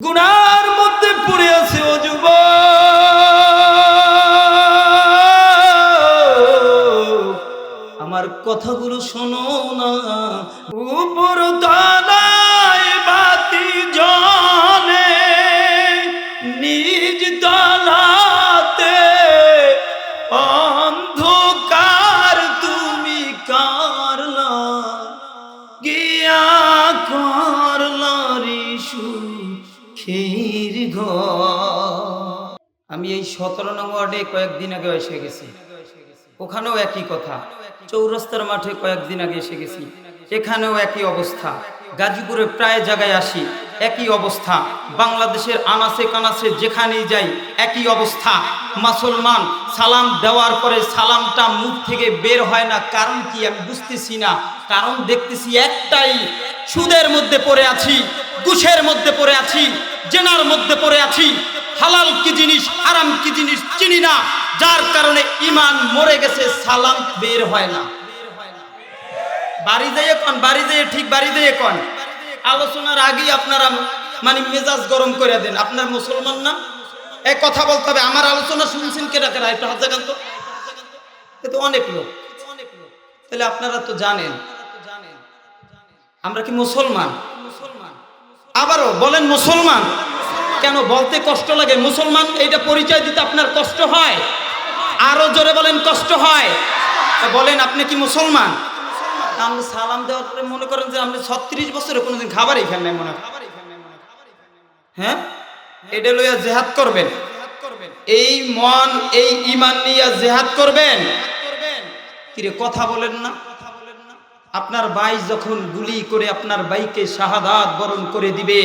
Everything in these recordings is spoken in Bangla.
গুনার মধ্যে পড়ে আছে ও যুব আমার কথাগুলো শোনো না। উপর আমি এই সতেরো নং ওয়ার্ডে কয়েকদিন আগে এসে গেছি। ওখানেও একই কথা। চৌরাস্তার মাঠে কয়েকদিন আগে এসে গেছি। এখানেও একই অবস্থা। গাজীপুরে প্রায় জায়গায় আসি, একই অবস্থা। বাংলাদেশের আনাসে কানাসে যেখানেই যাই, একই অবস্থা। মুসলমান সালাম দেওয়ার পরে সালামটা মুখ থেকে বের হয় না, কারণ কি আমি বুঝতেছি না। কারণ দেখতেছি একটাই, সুদের মধ্যে পড়ে আছি গুছের মধ্যে পড়ে আছি, জেনার মধ্যে পড়ে আছি। হালাল কি জিনিস, হারাম কি জিনিস চিনি না। যার কারণে ইমান মরে গেছে, সালাম বের হয় না। বাড়ি যেয়ে কন, বাড়ি যেয়ে ঠিক বাড়ি যেয়ে কন। আলোচনার আগেই আপনারা মানে মেজাজ গরম করে দেন। আপনার মুসলমান না? এই কথা বলতে হবে, আমার আলোচনা শুনছেন কেনা কেনা একটু হাত জাগান তো? এ তো অনেক লোক। তাহলে আপনারা তো জানেন। আমরা কি মুসলমান? আবারও বলেন মুসলমান। কেন বলতে কষ্ট লাগে? মুসলমান, এইটা পরিচয় দিতে আপনার কষ্ট হয়? আরও জোরে বলেন, কষ্ট হয়? বলেন, আপনি কি মুসলমান? আপনি সালাম দেওয়ার পরে মনে করেন যে আপনি ছত্রিশ বছরে কোনোদিন খাবারই খান নাই মনে হয়? এটা লইয়া জেহাদ করবেন। এই মন, এই ইমান নিয়ে জেহাদ করবেন। কিরে, কথা বলেন না। আপনার ভাই যখন গুলি করে আপনার ভাইকে শাহাদাত বরণ করে দিবে,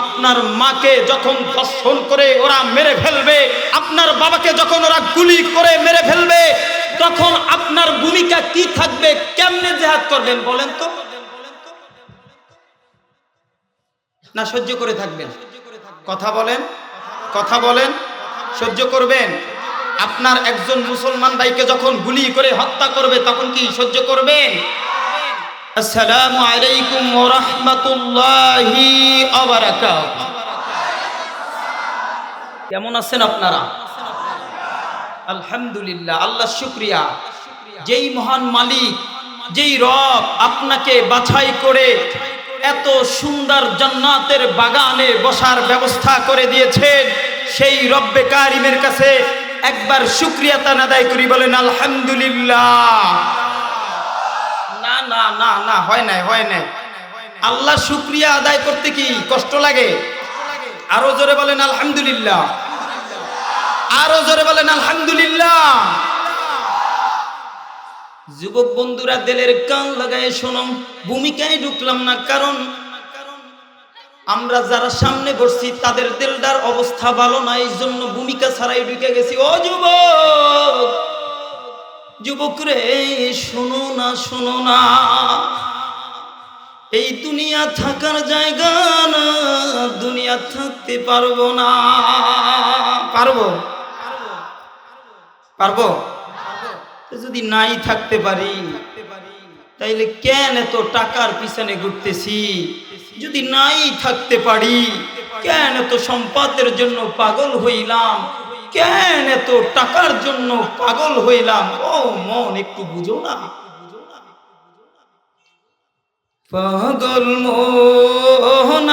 আপনার মাকে যখন ধর্ষণ করে ওরা মেরে ফেলবে, আপনার বাবাকে যখন ওরা গুলি করে মেরে ফেলবে তখন আপনার ভূমিকা কি থাকবে? কেমনে জেহাদ করবেন বলেন তো? না, সহ্য করে থাকবেন। কথা বলেন কথা বলেন, সহ্য করবেন। আপনার একজন মুসলমান ভাইকে যখন গুলি করে হত্যা করবে, তখন কি সহ্য করবেন? আসসালামু আলাইকুম ওয়া রাহমাতুল্লাহি ওয়া বারাকাতুহু। কেমন আছেন আপনারা? আলহামদুলিল্লাহ, আল্লাহ শুক্রিয়া। যেই মহান মালিক, যেই রব আপনাকে বাছাই করে এত সুন্দর জান্নাতের বাগানে বসার ব্যবস্থা করে দিয়েছেন, সেই রব্বে কারিমের কাছে একবার শুক্রিয়া তান আদায় করি, বলেন আলহামদুলিল্লাহ। না না না না, হয় নাই হয় নাই। আল্লাহ শুক্রিয়া আদায় করতে কি কষ্ট লাগে? আরও জোরে বলেন আলহামদুলিল্লাহ। আরও জোরে বলেন, আলহামদুলিল্লাহ। যুবক বন্ধুরা, দিলের কান লাগায় শোনম ভূমিকায় ঢুকলাম না, কারণ আমরা যারা সামনে বসছি, তাদের দিলদার অবস্থা ভালো না এই জন্য ভূমিকা ছাড়াই ঢুকে গেছি। ও যুবক যুবক রে, শোনো না শোনো না। এই দুনিয়া থাকার জায়গা না, দুনিয়া থাকতে পারব না। পারব? পারব? যদি নাই থাকতে পারি, তাইলে কেন এত টাকার পিছনে ঘুরতেছি? যদি নাই থাকতে পারি, কেন এত সম্পদের জন্য পাগল হইলাম? কেন এত টাকার জন্য পাগল হইলাম? ও মন, একটু বুঝো না। পাগল মোহন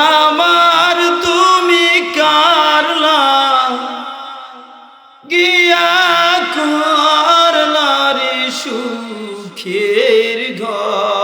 সুখের ঘর।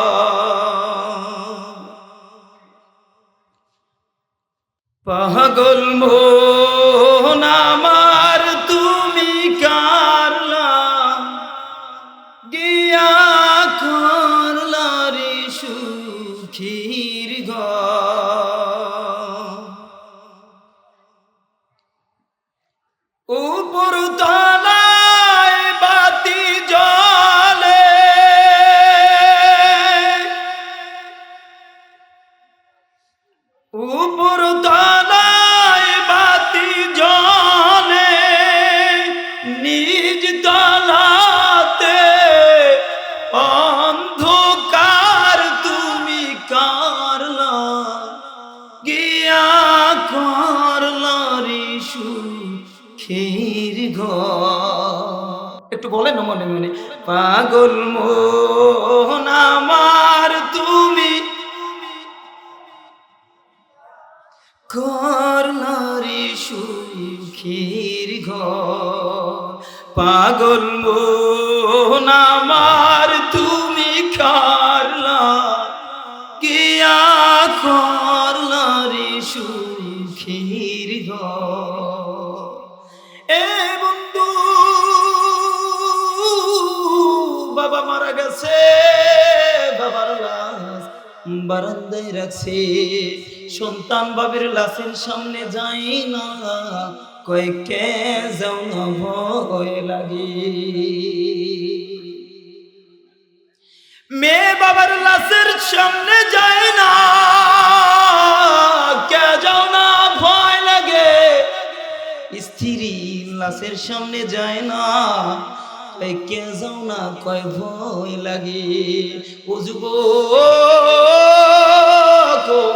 পাগল মোহন আমার তুমি। করলারি সুখীর ঘ পাগল মোহন বারান্দায় রাখছে। সন্তান বাবের লাশের সামনে যাই না। কয়েকে যাও না ভয় লাগে? মেয়ে বাবার লাশের সামনে যায় না। কে যাও না ভয় লাগে? স্ত্রী লাশের সামনে যায় না। কয় কে যাও না, কয় ভয় লাগে। ও যুব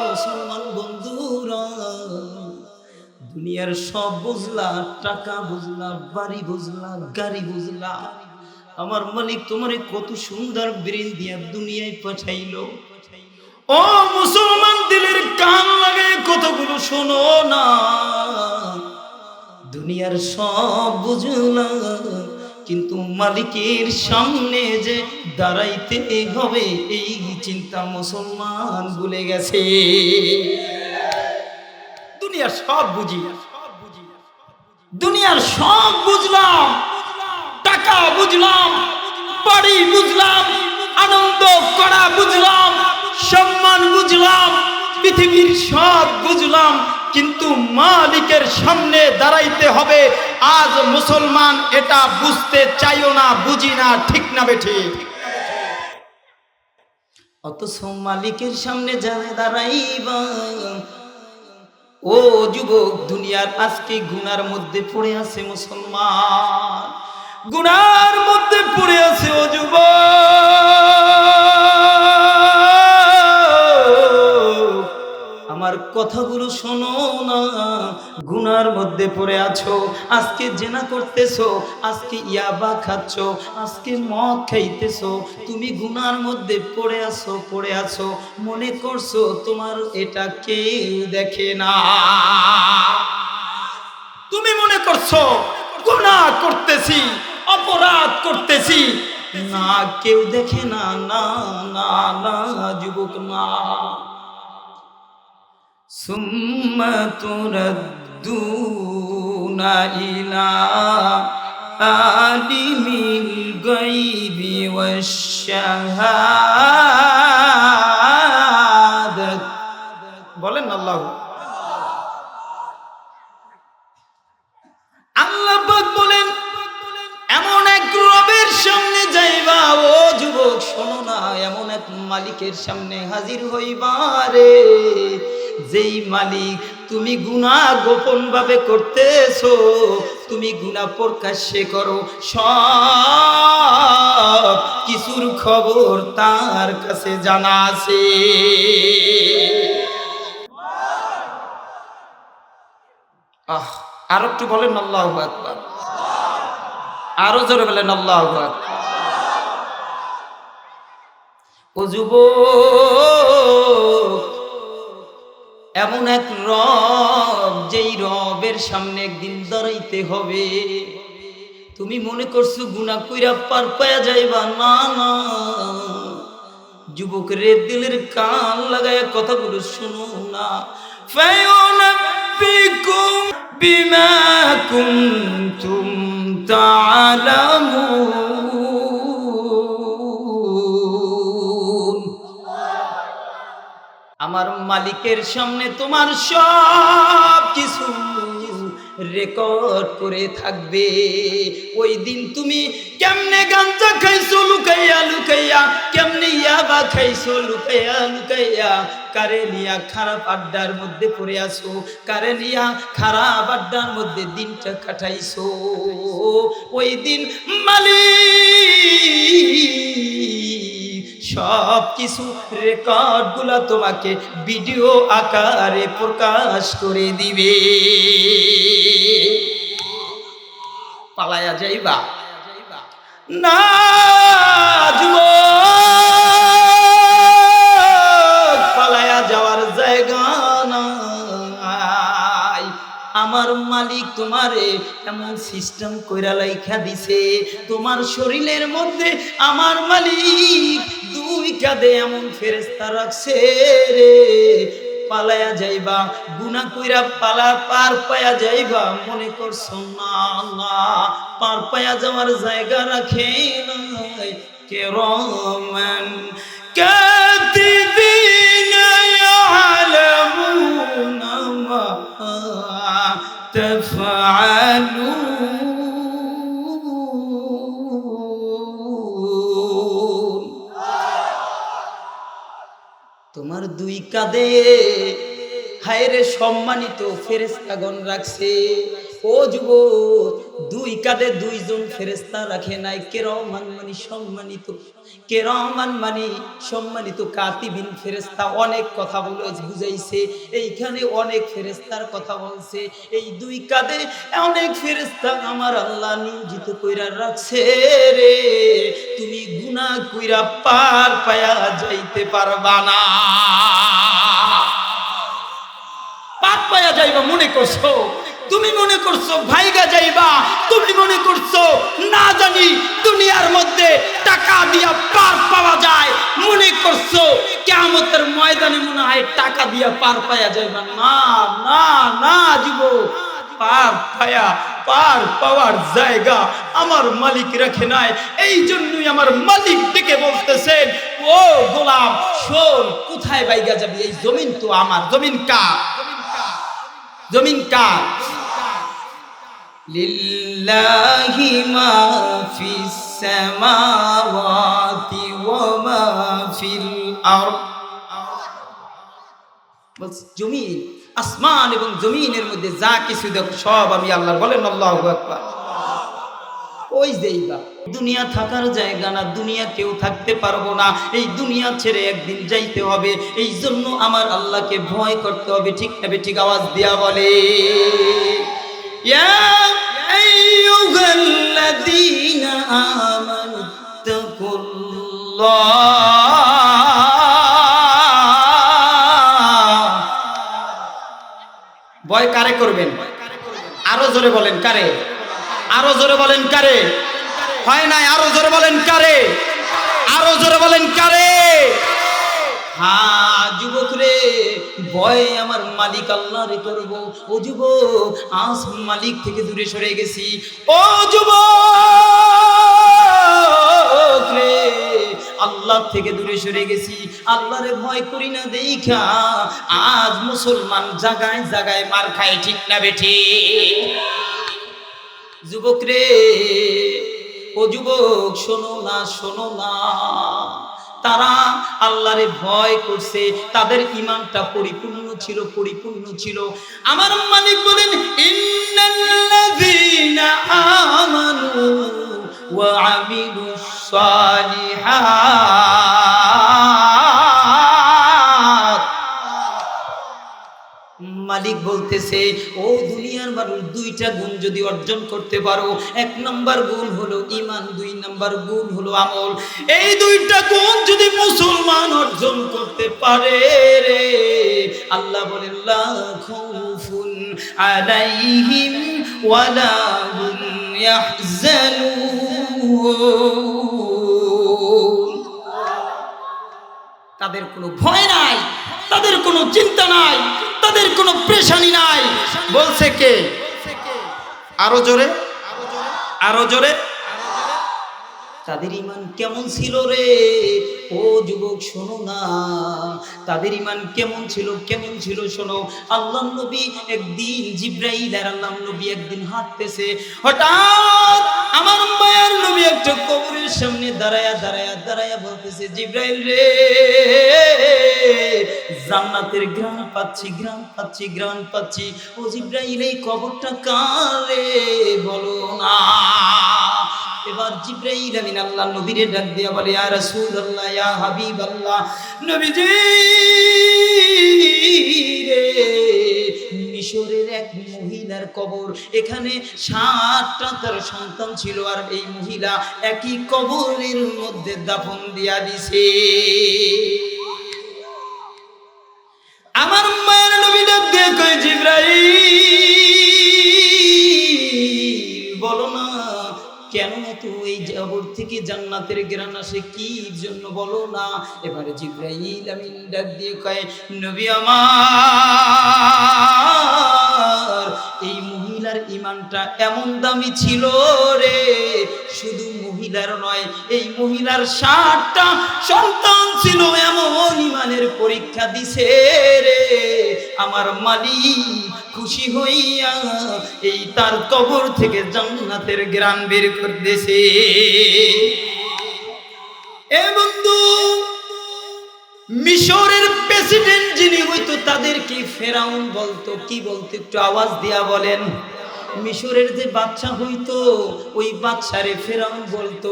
মুসলমান বন্ধুরা, দুনিয়ার সব বুঝলা, টাকা বুঝলা, বাড়ি বুঝলা, গাড়ি বুঝলা। আমার মালিক তোমারে কত সুন্দর ব্রেন দিয়া দুনিয়ায় পাঠাইলো। ও মুসলমান, দিলের কান লাগে, কতগুলো শোনো না। দুনিয়ার সব বুঝলা। কিন্তু মালিকের সামনে যে দাঁড়াইতে হবে, এই চিন্তা মুসলমান ভুলে গেছে। দুনিয়ার সব বুঝি। দুনিয়ার সব বুঝলাম, টাকা বুঝলাম, বাড়ি বুঝলাম, আনন্দ করা বুঝলাম, সম্মান বুঝলাম, পৃথিবীর সব বুঝলাম কিন্তু মালিকের সামনে দাঁড়াইতে হবে। আজ মুসলমান এটা বুঝতে চাইও না, বুঝি না, ঠিক না বেঠি অথচ মালিকের সামনে যারা দাঁড়াইবা, ও যুবক দুনিয়ার আজকে গুনার মধ্যে পড়ে আছে মুসলমান। গুনার মধ্যে পড়ে আছে ও যুবক। কথাগুলো শোনো না। গুনার মধ্যে পড়ে আছো। আজকে জেনা করতেছো, আজকে ইয়াবা খাচ্ছ, আজকে মদ খাইতেছো। তুমি গুনার মধ্যে পড়ে আছো পড়ে আছো। মনে করছ তোমার এটা কেউ দেখে না। তুমি মনে করছ, গুনাহ করতেছি, অপরাধ করতেছি। না, কেউ দেখে না না না না, যুবক, না। ثم تردون إلى عالم الغيب والشهادة বলেন আল্লাহ আল্লাহ পাক বলেন এমন এক রবের সামনে যাইবা ও যুবক শোনো না এমন এক মালিকের সামনে হাজির হইবা রে যেই মালিক তুমি গুণা গোপন ভাবে করতেছো, তুমি গুণা প্রকাশ্যে করো। সব কিছুর খবর তার কাছে জানা আছে। আহ, আর একটু বলেন আল্লাহ আকবার। আরও জোরে বলেন আল্লাহ আকবার। ও যুব এমন এক রব যেই রবের সামনে একদিন দাঁড়াইতে হবে। তুমি মনে করছ গুণা কইরা পার পায়া যাইবা? না না। যুবক রে দিলের কান লাগায় কথাগুলো শুনো না। বিমা কুম তুম তালামুন মালিকের সামনে তোমার সব কিছু রেকর্ড করে থাকবে। ওই দিন তুমি কেমনে গাঞ্জা খাইছো, লুকাইয়া লুকাইয়া, কেমনে ইয়াবা খাইছো, লুকাইয়া লুকাইয়া, কারে নিয়া খারাপ আড্ডার মধ্যে পড়ে আসো কারে নিয়া খারাপ আড্ডার মধ্যে দিনটা কাটাইছো। ওই দিন মালিক কিছু রেকর্ডগুলা তোমাকে ভিডিও আকারে প্রকাশ করে দিবে। পালায়া যাইবা। না মালিক তোমারে এমন সিস্টেম কইরা লাইখা দিছে। তোমার শরীরের মধ্যে আমার মালিক দুই কাঁধে এমন ফেরেস্তা রাখছে রে। পালায়া যাইবা গুনা কইরা পালা, পার পায়া যাইবা, মনে করছ, না আল্লাহ পার পায়া যাওয়ার জায়গা রাখে নাই كاتبين يعلمون ما تفعلون তোমার দুই কাঁধে হায়রে সম্মানিত ফেরেস্তাগণ রাখছে ও যুব দুই কাঁধে দুইজন ফেরেস্তা রাখে নাই। কেরমান মানি সম্মানিত, কেরমান মানি সম্মানিত কাতিবিন ফেরেস্তা অনেক কথা বলে বুঝাইছে। এইখানে অনেক ফেরেস্তার কথা বলছে। এই দুই কাঁধে অনেক ফেরেস্তা আমার আল্লাহ নিয়োজিত কইরা রাখছে রে। তুমি গুনাহ কইরা পার পায়া যাইতে পারবা না। পার পায়া যাইবা মনে করছ? তুমি মনে করছ ভাইগা যাইবা? তুমি মনে করছ না জানি দুনিয়ার মধ্যে টাকা দিয়া পার পাওয়া যায়। মনে করছ কেমতের ময়দানে মনে হয় টাকা দিয়া পার পায়া যাইবা? না না না জীব। পার পায়া, পার পাওয়ার জায়গা আমার মালিক রাখে নাই। এই জন্যই আমার মালিক ডেকে বলতেছেন, ও গোলাম, শোন, কোথায় বাইগা যাবি? এই জমিন তো আমার। জমিন কার? জমিন কার? লিল্লাহি মা ফিস সামাওয়াতি ওয়া মা ফিল আরদ। বলছে, জমিন, আসমান এবং জমিনের মধ্যে যা কিছু দেখ, সব আমি আল্লাহ বলেন, আল্লাহু আকবার। ওই দেইবা দুনিয়া থাকার জায়গা না, দুনিয়া কেউ থাকতে পারব না। এই দুনিয়া ছেড়ে একদিন যাইতে হবে। এই জন্য আমার আল্লাহকে ভয় করতে হবে। ঠিক না ঠিক আওয়াজ দিয়া বলে। ভয় কারে করবেন? আরও জোরে বলেন কারে? আরও জোরে বলেন কারে? হয় নাই? আরও জোরে বলেন, কারে? আরও জোরে বলেন, কারে? হ্যাঁ যুবক রে, ভয় আমার মালিক আল্লাহ রে করব ও যুবক, আজ মালিক থেকে দূরে সরে গেছি। ও যুবক রে, আল্লাহ থেকে দূরে সরে গেছি। আল্লাহরে ভয় করি না, দেখা। আজ মুসলমান জাগায় জাগায় মার খায়, ঠিক না বেঠি? যুবক রে ও যুবক, শোনো না শোনো না। তারা আল্লাহরে ভয় করছে, তাদের ইমানটা পরিপূর্ণ ছিল পরিপূর্ণ ছিল। আমার মালিক বলেন, ইন্নাল্লাযীনা আমানু ওয়া আমিলুস সালিহাত। মালিক বলতেছে, ও দুনিয়ার মানুষ, দুইটা গুণ যদি অর্জন করতে পারো, এক নাম্বার গুণ হলো ইমান দুই নাম্বার গুণ হলো আমল। এই দুইটা গুণ যদি মুসলমান অর্জন করতে পারে রে, আল্লাহ বলেন, লা খাউফুন আলাইহিম ওয়ালা ইয়াহজানুন তাদের কোনো ভয় নাই। তাদের কোনো চিন্তা নাই, তাদের কোনো প্রেশানি নাই। বলছে কে? আরও জোরে। আরও জোরে। তাদের ইমান কেমন ছিল রে? ও যুবক, শোনো না। তাদের ইমান কেমন ছিল কেমন ছিল, শোনো। আল্লাহ নবী একদিন জিব্রাইল আর আল্লাহ নবী একদিন হাঁটতেছে। হঠাৎ আমার মায়ের নবী একটা কবরের সামনে দাঁড়ায়া দাঁড়ায়া দাঁড়ায়া বলতেছে, জিব্রাইল রে জান্নাতের গ্রাম পাচ্ছি গ্রাম পাচ্ছি গ্রাম পাচ্ছি। ও জিব্রাইল, এই কবরটা কারে? বলো না। এবার জিব্রাইল আমিন আল্লাহ নবীরে ডাক দিয়া বলে, ইয়া রাসূলুল্লাহ, ইয়া হাবিবাল্লাহ, নবীজি মিশরের এক মহিলার কবর, এখানে সাতটা তার সন্তান ছিল আর এই মহিলা একই কবরের মধ্যে দাফন দিয়া দিছে। আমার মায়ের নবী ডাক দিয়ে কয়, জিব্রাইল, বলো না, কেন তো এই জবর থেকে জান্নাতের গ্রান আসে? কি জন্য বলো না? এবারে জিব্রাইল আমি ডাক দিয়ে কয়, নবী আমার, এই মহিলার ইমানটা এমন দামি ছিল রে। শুধু মহিলার নয়, এই মহিলার ষাটটা সন্তান ছিল, এমন ইমানের পরীক্ষা দিছে রে। আমার মালিক খুশি হইয়া এই তার কবর থেকে জান্নাতের গ্রাম বের করতেছে। এ বন্ধু, মিশরের প্রেসিডেন্ট যিনি হইতো, তাদেরকে ফেরাউন বলতো, কি বলতো, একটু আওয়াজ দিয়া বলেন। মিশরের যে বাচ্চা হইতো, ওই বাচ্চারে ফেরাউন বলতো,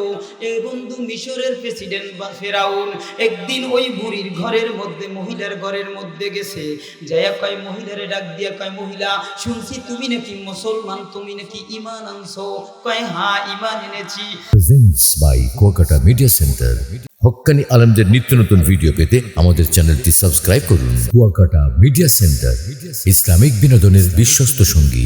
এ বন্ধু, মিশরের প্রেসিডেন্ট বা ফেরাউন একদিন ওই বুড়ির ঘরের মধ্যে, মহিলার ঘরের মধ্যে গেছে। যাইয়া কয়, মহিলারে ডাক দিয়া কয়, মহিলা, শুনছি তুমি নাকি মুসলমান, তুমি নাকি ইমান আনছো? কয় হ্যাঁ ইমান এনেছি। Presents by Kuakata media centre Haqqani আলমদের নিত্য নতুন ভিডিও পেতে আমাদের চ্যানেলটি সাবস্ক্রাইব করুন। কুয়াকাটা মিডিয়া সেন্টার ইসলামিক বিনোদনের বিশ্বস্ত সঙ্গী।